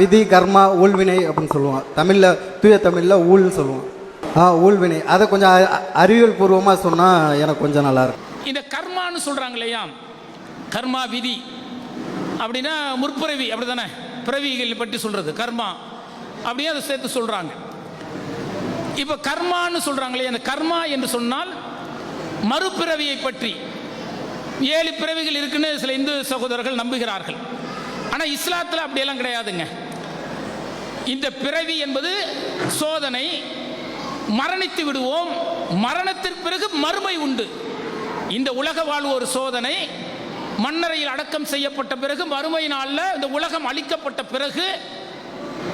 விதி கர்மா ஊழ்வினை அப்படின்னு சொல்லுவோம் தமிழில் தூய தமிழில் ஊழ்னு சொல்லுவோம் ஆ ஊழ்வினை. அதை கொஞ்சம் அறிவியல் பூர்வமாக சொன்னால் எனக்கு கொஞ்சம் நல்லா இருக்கும். இந்த கர்மான்னு சொல்கிறாங்க இல்லையா கர்மா விதி. அப்படின்னா முற்பிறவி அப்படி தானே பிறவிகள் பற்றி சொல்கிறது கர்மா. அப்படியே அதை சேர்த்து சொல்கிறாங்க இப்போ கர்மான்னு சொல்கிறாங்க இல்லையா அந்த கர்மா என்று சொன்னால் மறுபிறவியை பற்றி. ஏழு பிறவிகள் இருக்குன்னு சில இந்து சகோதரர்கள் நம்புகிறார்கள். ஆனால் இஸ்லாத்தில் அப்படியெல்லாம் கிடையாதுங்க. இந்த பிறவி என்பது சோதனை. மரணித்து விடுவோம். மரணத்திற்கு பிறகு மறுமை உண்டு. இந்த உலக வாழ்வு ஒரு சோதனை. மன்னரையில் அடக்கம் செய்யப்பட்ட பிறகு மறுமை நாளில் இந்த உலகம் அழிக்கப்பட்ட பிறகு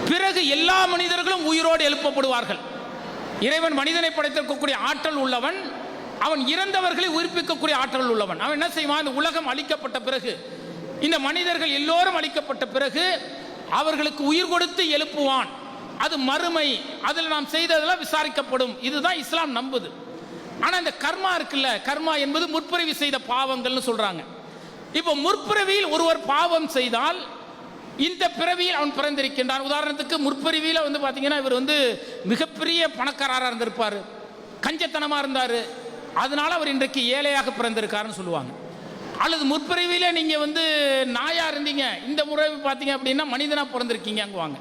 பிறகு எல்லா மனிதர்களும் உயிரோடு எழுப்பப்படுவார்கள். இறைவன் மனிதனை படைத்திருக்கக்கூடிய ஆற்றல் உள்ளவன். அவன் இறந்தவர்களை உயிர்ப்பிக்கக்கூடிய ஆற்றல் உள்ளவன். அவன் என்ன செய்வான்? இந்த உலகம் அழிக்கப்பட்ட பிறகு இந்த மனிதர்கள் எல்லோரும் அழிக்கப்பட்ட பிறகு அவர்களுக்கு உயிர் கொடுத்து எழுப்புவான். அது மறுமை. அதில் நாம் செய்ததெல்லாம் விசாரிக்கப்படும். இதுதான் இஸ்லாம் நம்புது. ஆனால் இந்த கர்மா இருக்குல்ல? கர்மா என்பது முற்பிறவி செய்த பாவங்கள்னு சொல்றாங்க. இப்போ முற்பிறவியில் ஒருவர் பாவம் செய்தால் இந்த பிறவியில் அவன் பிறந்திருக்கின்றான். உதாரணத்துக்கு முற்பிறவியில் வந்து பார்த்தீங்கன்னா இவர் வந்து மிகப்பெரிய பணக்காரராக இருந்திருப்பார். கஞ்சத்தனமாக இருந்தார். அதனால அவர் இன்றைக்கு ஏழையாக பிறந்திருக்காருன்னு சொல்லுவாங்க. அல்லது முற்பிறவியில் நீங்கள் வந்து நாயாக இருந்தீங்க இந்த முறை பார்த்தீங்க அப்படின்னா மனிதனாக பிறந்திருக்கீங்கங்குவாங்க.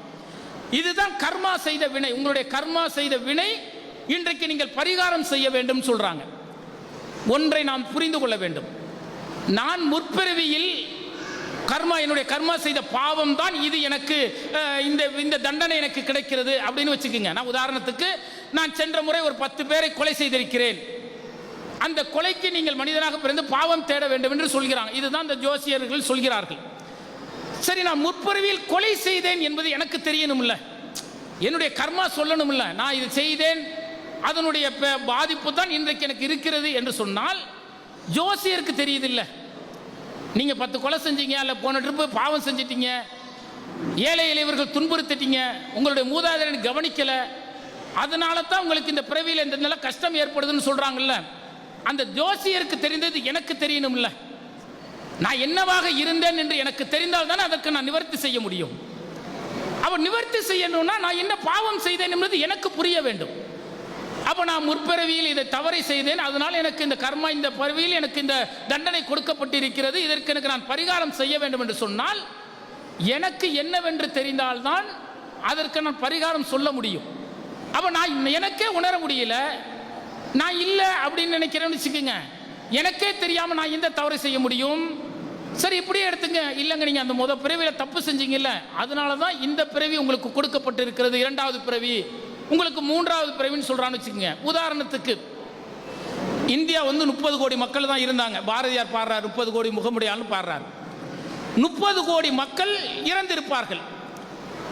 இதுதான் கர்மா செய்த வினை. உங்களுடைய கர்மா செய்த வினை இன்றைக்கு நீங்கள் பரிகாரம் செய்ய வேண்டும் சொல்கிறாங்க ஒன்றை நாம் புரிந்து கொள்ள வேண்டும். நான் முற்பிறவியில் கர்மா என்னுடைய கர்மா செய்த பாவம் தான் இது எனக்கு இந்த இந்த தண்டனை எனக்கு கிடைக்கிறது அப்படின்னு வச்சுக்கோங்க. நான் உதாரணத்துக்கு நான் சென்ற முறை ஒரு பத்து பேரை கொலை செய்திருக்கிறேன். அந்த கொலைக்கு நீங்கள் மனிதனாக பிறந்து பாவம் தேட வேண்டும் என்று சொல்கிறாங்க. இதுதான் இந்த ஜோசியர்கள் சொல்கிறார்கள். சரி நான் முற்பருவியில் கொலை செய்தேன் என்பது எனக்கு தெரியணும்ல. என்னுடைய கர்மா சொல்லணும்ல. நான் இது செய்தேன். அதனுடைய ப- பாதிப்பு தான் இன்றைக்கு எனக்கு இருக்கிறது என்று சொன்னால் ஜோசியருக்கு தெரியுதில்ல. நீங்கள் பத்து கொலை செஞ்சீங்க அல்ல போன ட்ரிப்பு பாவம் செஞ்சிட்டீங்க. ஏழை இளைவர்கள் துன்புறுத்திட்டீங்க. உங்களுடைய மூதாதையரை கவனிக்கலை. அதனால தான் உங்களுக்கு இந்த பிறவியில் இந்த நிலை கஷ்டம் ஏற்படுதுன்னு சொல்கிறாங்கல்ல அந்த ஜோசியருக்கு தெரிந்தது எனக்கு தெரியணும்ல. நான் என்னவாக இருந்தேன் என்று எனக்கு தெரிந்தால் தானே அதற்கு நான் நிவர்த்தி செய்ய முடியும். அவன் நிவர்த்தி செய்யணும்னா நான் என்ன பாவம் செய்தேன் என்பது எனக்கு புரிய வேண்டும். அப்போ நான் முற்பிறவியில் இதை தவறை செய்தேன். அதனால் எனக்கு இந்த கர்மா இந்த பிறவியில் எனக்கு இந்த தண்டனை கொடுக்கப்பட்டிருக்கிறது. இதற்கு எனக்கு நான் பரிகாரம் செய்ய வேண்டும் என்று சொன்னால் எனக்கு என்னவென்று தெரிந்தால்தான் அதற்கு நான் பரிகாரம் சொல்ல முடியும். அப்போ நான் எனக்கே உணர முடியல. நான் இல்லை அப்படின்னு நினைக்கிறேன்னு வச்சுக்கோங்க. எனக்கே தெரியாமல் நான் எந்த தவறு செய்ய முடியும்? சரி இப்படியே எடுத்துங்க. இல்லைங்க நீங்கள் அந்த முத பிறவியில் தப்பு செஞ்சீங்கல்ல அதனால தான் இந்த பிறவி உங்களுக்கு கொடுக்கப்பட்டிருக்கிறது இரண்டாவது பிறவி. உங்களுக்கு மூன்றாவது பிறவின்னு சொல்கிறான்னு வச்சுக்கோங்க. உதாரணத்துக்கு இந்தியா வந்து முப்பது கோடி மக்கள் தான் இருந்தாங்க. பாரதியார் பாடுறார் முப்பது கோடி முகமுடியாலும் பாடுறார். முப்பது கோடி மக்கள் இறந்திருப்பார்கள்.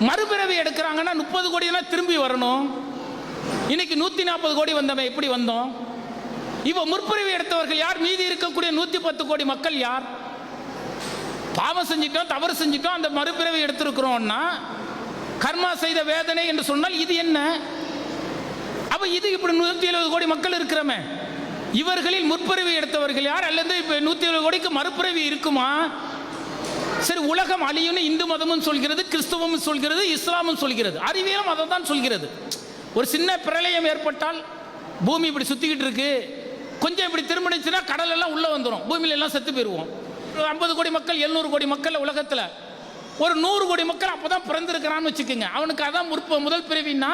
மறுபிறவி எடுக்கிறாங்கன்னா முப்பது கோடி தான் திரும்பி வரணும். இன்னைக்கு நூற்றி நாற்பது கோடி வந்தவன் எப்படி வந்தோம்? இப்போ முற்பிரிவு எடுத்தவர்கள் யார்? மீதி இருக்கக்கூடிய நூற்றி பத்து கோடி மக்கள் யார்? பாவம் செஞ்சிட்டோம் தவறு செஞ்சிட்டோம் அந்த மறுபிறவி எடுத்திருக்கிறோம்னா கர்மா செய்த வேதனை என்று சொன்னால் இது என்ன? அப்ப இது இப்படி நூற்றி எழுபது கோடி மக்கள் இருக்கிறோமே. இவர்களில் முற்பிறவி எடுத்தவர்கள் யார்? அல்லது இப்போ நூற்றி எழுபது கோடிக்கு மறுபிறவி இருக்குமா? சரி உலகம் அழியும்னு இந்து மதமும் சொல்கிறது கிறிஸ்துவமும் சொல்கிறது இஸ்லாமும் சொல்கிறது. அறிவியலும் அதை தான் சொல்கிறது. ஒரு சின்ன பிரளயம் ஏற்பட்டால் பூமி இப்படி சுற்றிக்கிட்டு இருக்கு. கொஞ்சம் இப்படி திரும்பினுச்சுன்னா கடல் எல்லாம் உள்ளே வந்துடும் பூமியில எல்லாம் செத்து போயிடுவோம் ஐம்பது கோடி மக்கள் எழுநூறு கோடி மக்கள் உலகத்தில். ஒரு நூறு கோடி மக்கள் அப்போ தான் பிறந்திருக்கிறான்னு வச்சுக்கோங்க. அவனுக்கு அதான் முற்ப முதல் பிறவின்னா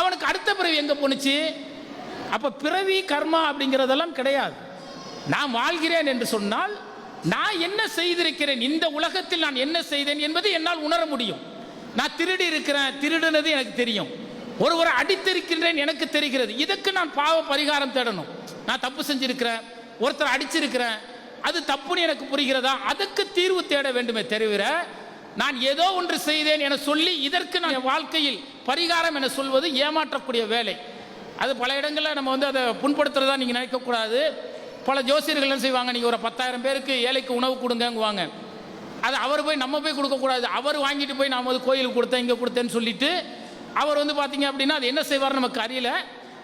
அவனுக்கு அடுத்த பிறவி எங்கே போணுச்சு? அப்போ பிறவி கர்மா அப்படிங்கிறதெல்லாம் கிடையாது. நான் வாழ்கிறேன் என்று சொன்னால் நான் என்ன செய்திருக்கிறேன்? இந்த உலகத்தில் நான் என்ன செய்தேன் என்பது என்னால் உணர முடியும். நான் திருடி இருக்கிறேன். திருடுனது எனக்கு தெரியும். ஒருவரை அடித்திருக்கின்றேன் எனக்கு தெரிகிறது. இதுக்கு நான் பாவ பரிகாரம் தேடணும். நான் தப்பு செஞ்சிருக்கிறேன் ஒருத்தர் அடிச்சிருக்கிறேன் அது தப்புன்னு எனக்கு புரிகிறதா? அதுக்கு தீர்வு தேட வேண்டுமே தவிர நான் ஏதோ ஒன்று செய்தேன் என சொல்லி இதற்கு நான் என் வாழ்க்கையில் பரிகாரம் என சொல்வது ஏமாற்றக்கூடிய வேலை. அது பல இடங்களில் நம்ம வந்து அதை புண்படுத்துறதா நீங்கள் நினைக்கக்கூடாது பல ஜோசியர்கள் என்ன செய்வாங்க? நீங்கள் ஒரு பத்தாயிரம் பேருக்கு ஏழைக்கு உணவு கொடுங்கங்குவாங்க. அது அவர் போய் நம்ம போய் கொடுக்கக்கூடாது. அவர் வாங்கிட்டு போய் நாம் வந்து கோயிலுக்கு கொடுத்தேன் இங்கே கொடுத்தேன்னு சொல்லிட்டு அவர் வந்து பார்த்தீங்க அப்படின்னா அது என்ன செய்வார் நமக்கு அறியல.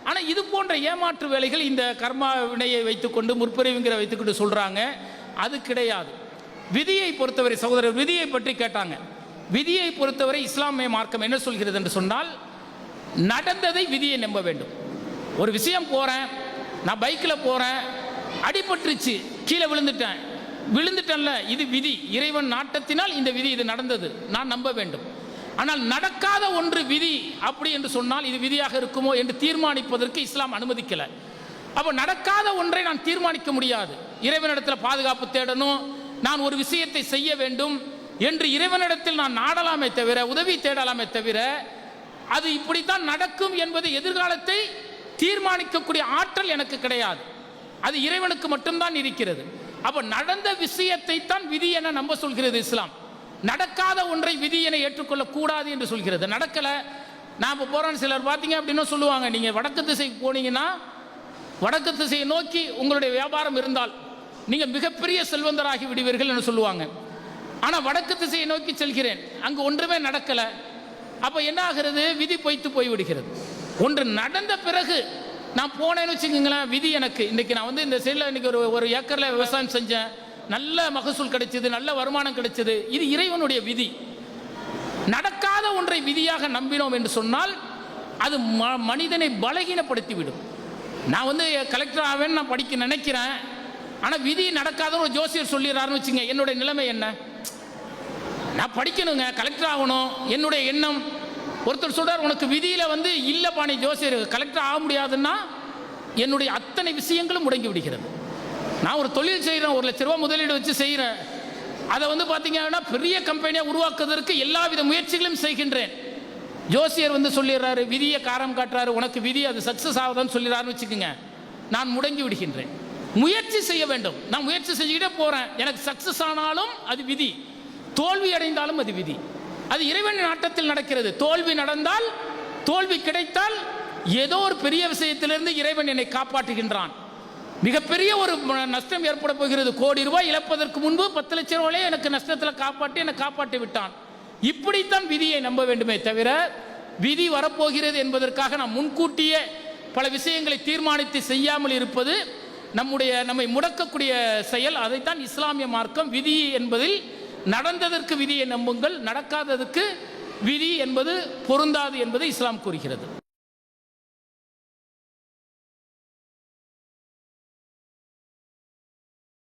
ஆனால் இது போன்ற ஏமாற்று வேலைகள் இந்த கர்மா வினையை வைத்துக்கொண்டு முற்பிறவிங்கிற வைத்துக்கொண்டு சொல்கிறாங்க அது கிடையாது. விதியை பொறுத்தவரை சகோதரர் விதியை பற்றி கேட்டாங்க. விதியை பொறுத்தவரை இஸ்லாமிய மார்க்கம் என்ன சொல்கிறது என்று சொன்னால் நடந்ததை விதியை நம்ப வேண்டும். ஒரு விஷயம் போகிறேன் நான் பைக்கில் போகிறேன் அடிபட்டுருச்சு கீழே விழுந்துட்டேன். விழுந்துட்டேன்ல இது விதி. இறைவன் நாட்டத்தினால் இந்த விதி இது நடந்தது. நான் நம்ப வேண்டும். ஆனால் நடக்காத ஒன்று விதி அப்படி என்று சொன்னால் இது விதியாக இருக்குமோ என்று தீர்மானிப்பதற்கு இஸ்லாம் அனுமதிக்கலை. அப்போ நடக்காத ஒன்றை நான் தீர்மானிக்க முடியாது. இறைவனிடத்தில் பாதுகாப்பு தேடணும் நான் ஒரு விஷயத்தை செய்ய வேண்டும் என்று இறைவனிடத்தில் நான் நாடலாமே தவிர உதவி தேடலாமே தவிர அது இப்படித்தான் நடக்கும் என்பது எதிர்காலத்தை தீர்மானிக்கக்கூடிய ஆற்றல் எனக்கு கிடையாது. அது இறைவனுக்கு மட்டும்தான் இருக்கிறது. அப்போ நடந்த விஷயத்தை தான் விதி என நம்ப சொல்கிறது இஸ்லாம். நடக்காத ஒன்றை விதி என ஏற்றுக்கொள்ள கூடாது என்று சொல்கிறது. நடக்கல. நான் இப்போ போறேன் சிலர் பார்த்தீங்க அப்படின்னா சொல்லுவாங்க. நீங்க வடக்கு திசைக்கு போனீங்கன்னா வடக்கு திசையை நோக்கி உங்களுடைய வியாபாரம் இருந்தால் நீங்க மிகப்பெரிய செல்வந்தராகி விடுவீர்கள் என்று சொல்லுவாங்க. ஆனா வடக்கு திசையை நோக்கி செல்கிறேன். அங்கு ஒன்றுமே நடக்கல. அப்ப என்ன ஆகிறது? விதி பொய்த்து போய்விடுகிறது. ஒன்று நடந்த பிறகு நான் போனேன்னு வச்சுக்கோங்களேன் விதி எனக்கு. இன்னைக்கு நான் வந்து இந்த சைடில் இன்னைக்கு ஒரு ஒரு ஏக்கரில் விவசாயம் செஞ்சேன். நல்ல மகசூல் கிடைச்சது நல்ல வருமானம் கிடைச்சது இது இறைவனுடைய விதி. நடக்காத ஒன்றை விதியாக நம்பினோம் என்று சொன்னால் அது ம- மனிதனை பலகீனப்படுத்திவிடும். நான் வந்து கலெக்டர் ஆவேன்னு நான் படிக்க நினைக்கிறேன். ஆனால் விதி நடக்காதன்னு ஒரு ஜோசியர் சொல்லிடுறாருன்னு வச்சுங்க என்னுடைய நிலைமை என்ன? நான் படிக்கணுங்க கலெக்டர் ஆகணும் என்னுடைய எண்ணம். ஒருத்தர் சொல்றார் உனக்கு விதியில் வந்து இல்லைப்பா நீ ஜோசியர் கலெக்டர் ஆக முடியாதுன்னா என்னுடைய அத்தனை விஷயங்களும் முடங்கி விடுகிறது. நான் ஒரு தொழில் செய்கிறேன் ஒரு லட்ச ரூபா முதலீடு வச்சு செய்கிறேன் அதை வந்து பார்த்தீங்கன்னா பெரிய கம்பெனியாக உருவாக்குவதற்கு எல்லா வித முயற்சிகளும் செய்கின்றேன். ஜோசியர் வந்து சொல்லிடுறாரு விதியை காரம் காட்டுறாரு உனக்கு விதி அது சக்ஸஸ் ஆகுதான்னு சொல்லிடுறாருன்னு வச்சுக்கோங்க. நான் முடங்கி விடுகின்றேன். முயற்சி செய்ய வேண்டும். நான் முயற்சி செஞ்சுக்கிட்டே போகிறேன் எனக்கு சக்ஸஸ் ஆனாலும் அது விதி. தோல்வி அடைந்தாலும் அது விதி. அது இறைவன் ஆட்டத்தில் நடக்கிறது. தோல்வி நடந்தால் தோல்வி கிடைத்தால் ஏதோ ஒரு பெரிய விஷயத்திலிருந்து இறைவன் என்னை காப்பாற்றுகின்றான். மிகப்பெரிய ஒரு நஷ்டம் ஏற்பட போகிறது. கோடி ரூபாய் இழப்பதற்கு முன்பு பத்து லட்சம் ரூபாயே எனக்கு நஷ்டத்தில் காப்பாற்றி என்னை காப்பாற்றி விட்டான். இப்படித்தான் விதியை நம்ப வேண்டுமே தவிர விதி வரப்போகிறது என்பதற்காக நாம் முன்கூட்டியே பல விஷயங்களை தீர்மானித்து செய்யாமல் இருப்பது நம்முடைய நம்மை முடக்கக்கூடிய செயல். அதைத்தான் இஸ்லாமிய மார்க்கம் விதி என்பதில் நடந்ததற்கு விதியை நம்புங்கள் நடக்காததற்கு விதி என்பது பொருந்தாது என்பதை இஸ்லாம் கூறுகிறது.